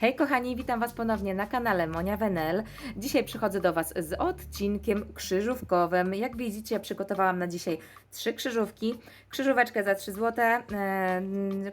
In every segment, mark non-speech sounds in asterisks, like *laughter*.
Hej kochani, witam Was ponownie na kanale Monia Wenel. Dzisiaj przychodzę do Was z odcinkiem krzyżówkowym. Jak widzicie, przygotowałam na dzisiaj trzy krzyżówki. Krzyżóweczkę za 3 zł, e,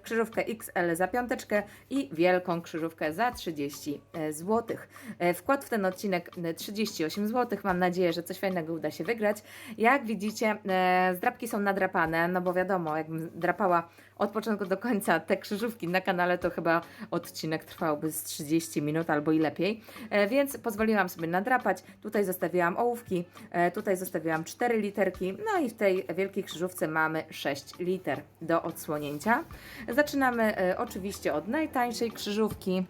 krzyżówkę XL za piąteczkę i wielką krzyżówkę za 30 zł. E, wkład w ten odcinek e, 38 zł. Mam nadzieję, że coś fajnego uda się wygrać. Jak widzicie, e, zdrapki są nadrapane, no bo wiadomo, jakbym drapała od początku do końca te krzyżówki na kanale, to chyba odcinek trwałby z 30 minut albo i lepiej. E, więc pozwoliłam sobie nadrapać. Tutaj zostawiłam ołówki, e, tutaj zostawiłam 4 literki, no i w tej wielkiej krzyżówce mamy 6 liter do odsłonięcia. Zaczynamy e, oczywiście od najtańszej krzyżówki.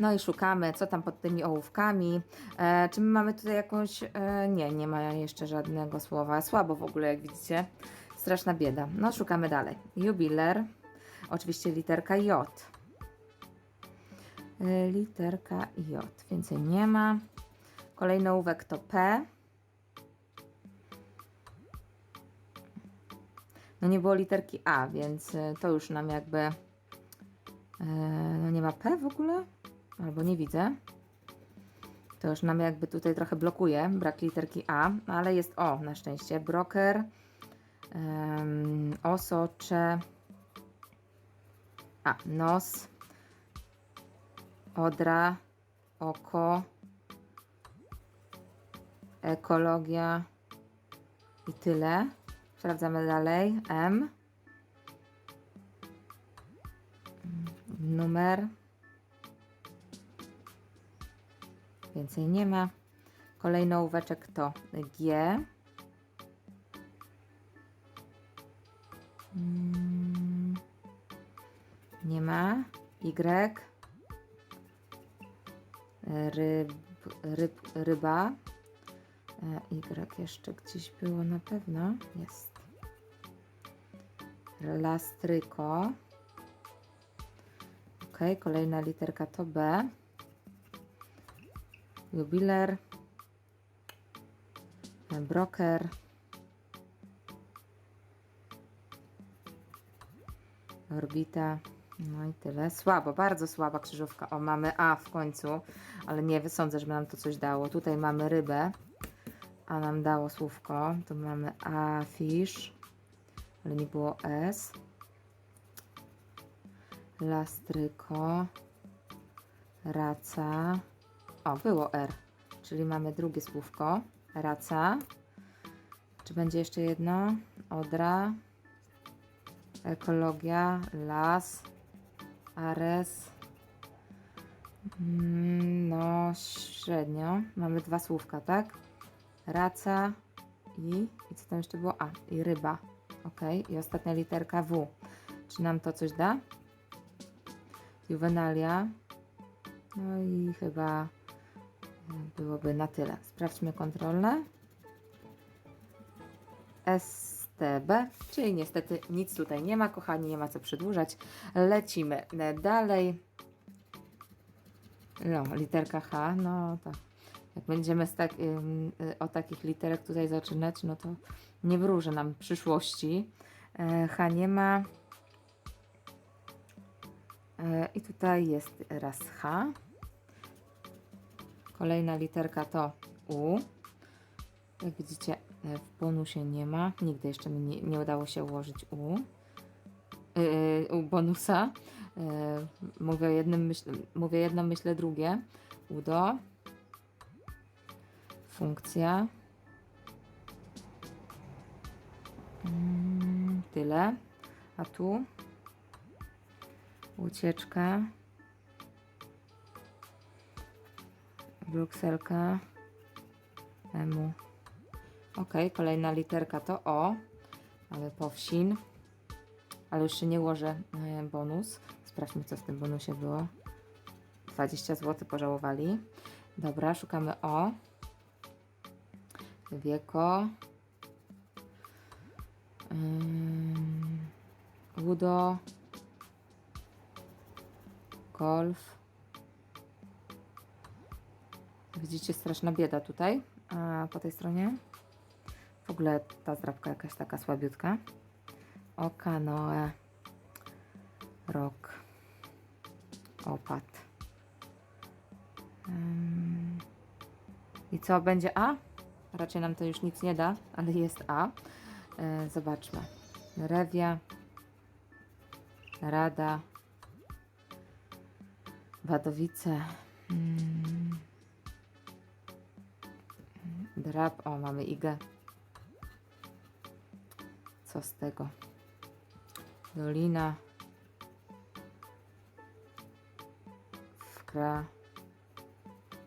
No i szukamy, co tam pod tymi ołówkami. E, czy my mamy tutaj jakąś. E, nie, nie ma jeszcze żadnego słowa. Słabo w ogóle, jak widzicie. Straszna bieda. No, szukamy dalej. Jubiler. Oczywiście literka J. E, literka J. Więcej nie ma. Kolejny ołówek to P. No nie było literki A, więc e, to już nam jakby. e, No nie ma P w ogóle? Albo nie widzę. To już nam jakby tutaj trochę blokuje, brak literki A, ale jest O na szczęście. Broker, um, osocze, a nos, odra, oko, ekologia i tyle. Sprawdzamy dalej. M, numer. Więcej nie ma. Kolejny ołóweczek to G. Y. Ryb, ryb, ryba. E, Y jeszcze gdzieś było na pewno. Jest. Lastryko. Ok, kolejna literka to B. Jubiler, broker, orbita, no i tyle. Słabo, bardzo słaba krzyżówka. O, mamy A w końcu, ale nie sądzę, żeby nam to coś dało. Tutaj mamy rybę, a nam dało słówko. Tu mamy A, fish, ale nie było S. Lastryko, raca, o, było R, czyli mamy drugie słówko. Raca. Czy będzie jeszcze jedno? Odra. Ekologia. Las. Ares. Mm, No, średnio. Mamy dwa słówka, tak? Raca i. I co tam jeszcze było? A, i ryba. Ok. I ostatnia literka W. Czy nam to coś da? Juvenalia. No i chyba byłoby na tyle. Sprawdźmy kontrolne. STB, czyli niestety nic tutaj nie ma, kochani, nie ma co przedłużać. Lecimy dalej. No, literka H, no to jak będziemy tak, ym, y, o takich literek tutaj zaczynać, no to nie wróży nam przyszłości. E, H nie ma. E, I tutaj jest raz H. Kolejna literka to U. Jak widzicie, e, w bonusie nie ma. Nigdy jeszcze mi nie, nie udało się ułożyć U. Yy, u bonusa. Yy, mówię, jednym myśl, mówię jedno, myślę drugie. UDO. Funkcja. Mm, tyle. A tu? Ucieczka. Brukselka. Emu. Ok, kolejna literka to O. Mamy powsin. Ale już się nie łożę e, bonus. Sprawdźmy, co w tym bonusie było. 20 zł pożałowali. Dobra, szukamy O. Wieko. Udo. Golf. Widzicie, straszna bieda tutaj. A po tej stronie w ogóle ta zdrabka jakaś taka słabiutka. Oka, Noe, rok, opad. Ym, I co będzie A? Raczej nam to już nic nie da, ale jest A. E, zobaczmy. Rewia, Rada, Wadowice, mm, Drab, o mamy Igę. Co z tego? Dolina, Wkra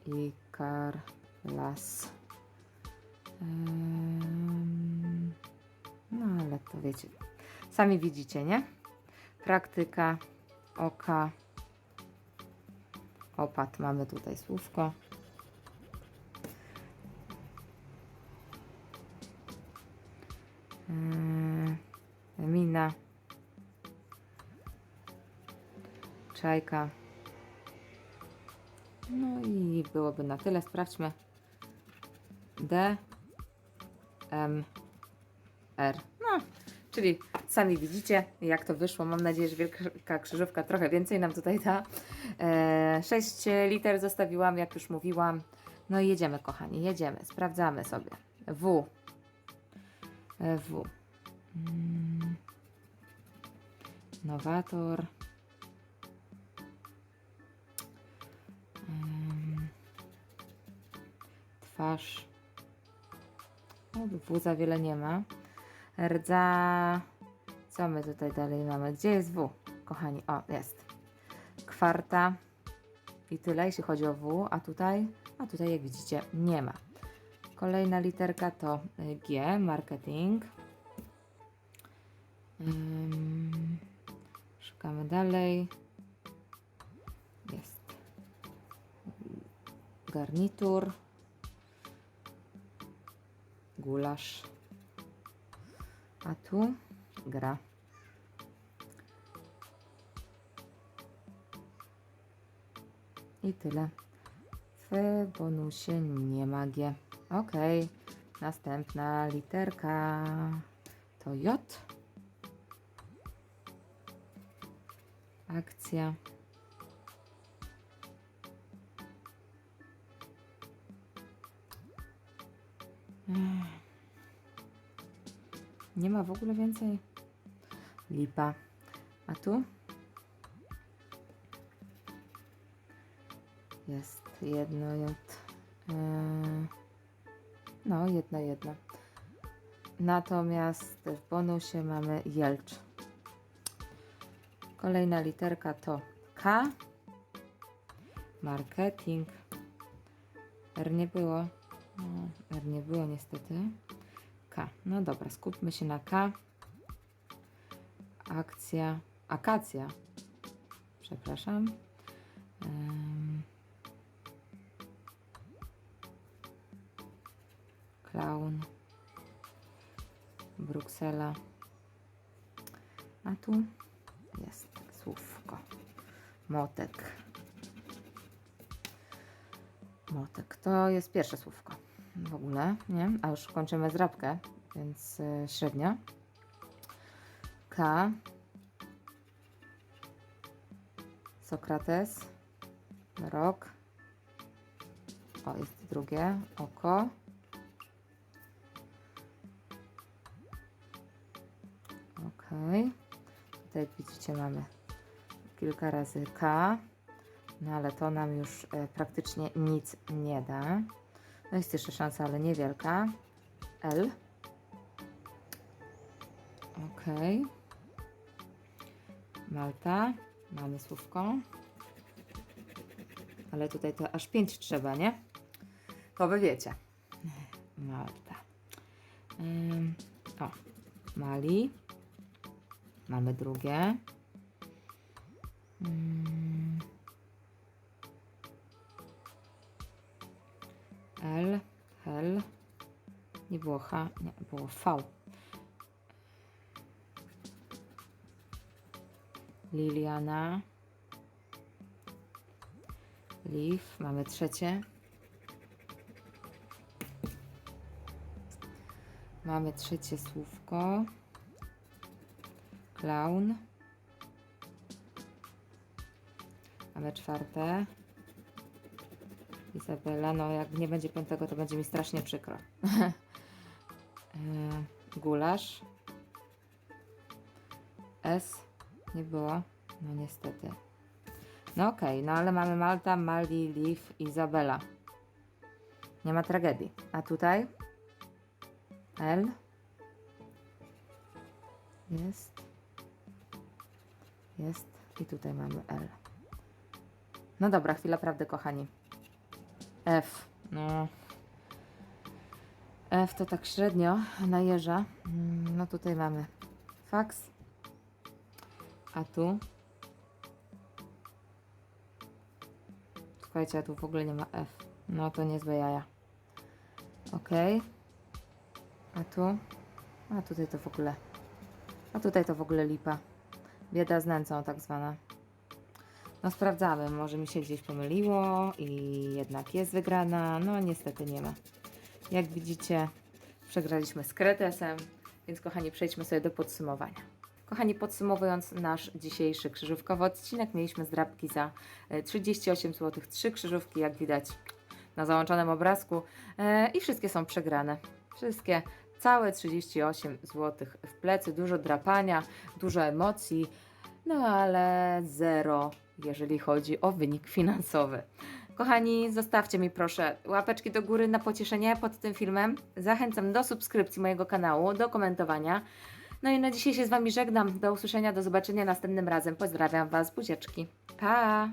i Karlas. Ym, No ale to wiecie. Sami widzicie, nie? Praktyka, oka, opat. Mamy tutaj słówko. Czajka. No i byłoby na tyle. Sprawdźmy. D, M, R. No, czyli sami widzicie, jak to wyszło. Mam nadzieję, że wielka krzyżówka trochę więcej nam tutaj da. E, 6 liter zostawiłam, jak już mówiłam. No i jedziemy, kochani, jedziemy. Sprawdzamy sobie. W. E, W. Mm. Nowator. Twarz. O, W za wiele nie ma. Rdza. Co my tutaj dalej mamy? Gdzie jest W, kochani? O, jest. Kwarta. I tyle, jeśli chodzi o W. A tutaj? A tutaj, jak widzicie, nie ma. Kolejna literka to y, G, marketing. Ym, szukamy dalej. Jest. Garnitur. Gulasz. A tu gra. I tyle. W bonusie nie ma G. Ok. Następna literka to J. Akcja. Nie ma w ogóle więcej. Lipa. A tu? Jest jedno J. Yy, No, jedno, jedno. Natomiast w bonusie mamy Jelcz. Kolejna literka to K. Marketing. R nie było. R nie było niestety. K. No dobra, skupmy się na K. Akcja. Akacja. Przepraszam. Clown. Bruksela. A tu jest słówko. Motek. Motek. To jest pierwsze słówko w ogóle, nie? A już kończymy zrabkę, więc y, średnio. K. Sokrates. Rok. O, jest drugie. Oko. Ok. Tutaj widzicie mamy kilka razy K. No ale to nam już e, praktycznie nic nie da. No jest jeszcze szansa, ale niewielka. L. Ok. Malta. Mamy słówko. Ale tutaj to aż pięć trzeba, nie? To wy wiecie. Malta. Ym, o. Mali. Mamy drugie. Ym. L, L, nie było H, nie, było V. Liliana, Leaf, mamy trzecie. Mamy trzecie słówko. Clown. Mamy czwarte. Izabela, no jak nie będzie piątego, to będzie mi strasznie przykro. *laughs* E, Gulasz. S. Nie było. No niestety. No okej, no ale mamy Malta, Mali, Liv, Izabela. Nie ma tragedii. A tutaj? L. Jest. Jest. I tutaj mamy L. No dobra, chwila prawdy, kochani. F. No. F to tak średnio na jeża. Mm, No tutaj mamy faks. A tu? Słuchajcie, a tu w ogóle nie ma F. No to niezłe jaja. Ok. A tu? A tutaj to w ogóle. A tutaj to w ogóle lipa. Bieda z nędzą tak zwana. No sprawdzamy, może mi się gdzieś pomyliło i jednak jest wygrana. No niestety nie ma. Jak widzicie, przegraliśmy z Kretesem, więc kochani, przejdźmy sobie do podsumowania. Kochani, podsumowując nasz dzisiejszy krzyżówkowy odcinek, mieliśmy zdrabki za e, 38 zł, trzy krzyżówki, jak widać na załączonym obrazku e, i wszystkie są przegrane. Wszystkie, całe 38 zł w plecy, dużo drapania, dużo emocji, no ale zero, jeżeli chodzi o wynik finansowy. Kochani, zostawcie mi proszę łapeczki do góry na pocieszenie pod tym filmem. Zachęcam do subskrypcji mojego kanału, do komentowania. No i na dzisiaj się z Wami żegnam. Do usłyszenia, do zobaczenia następnym razem. Pozdrawiam Was, buzieczki. Pa!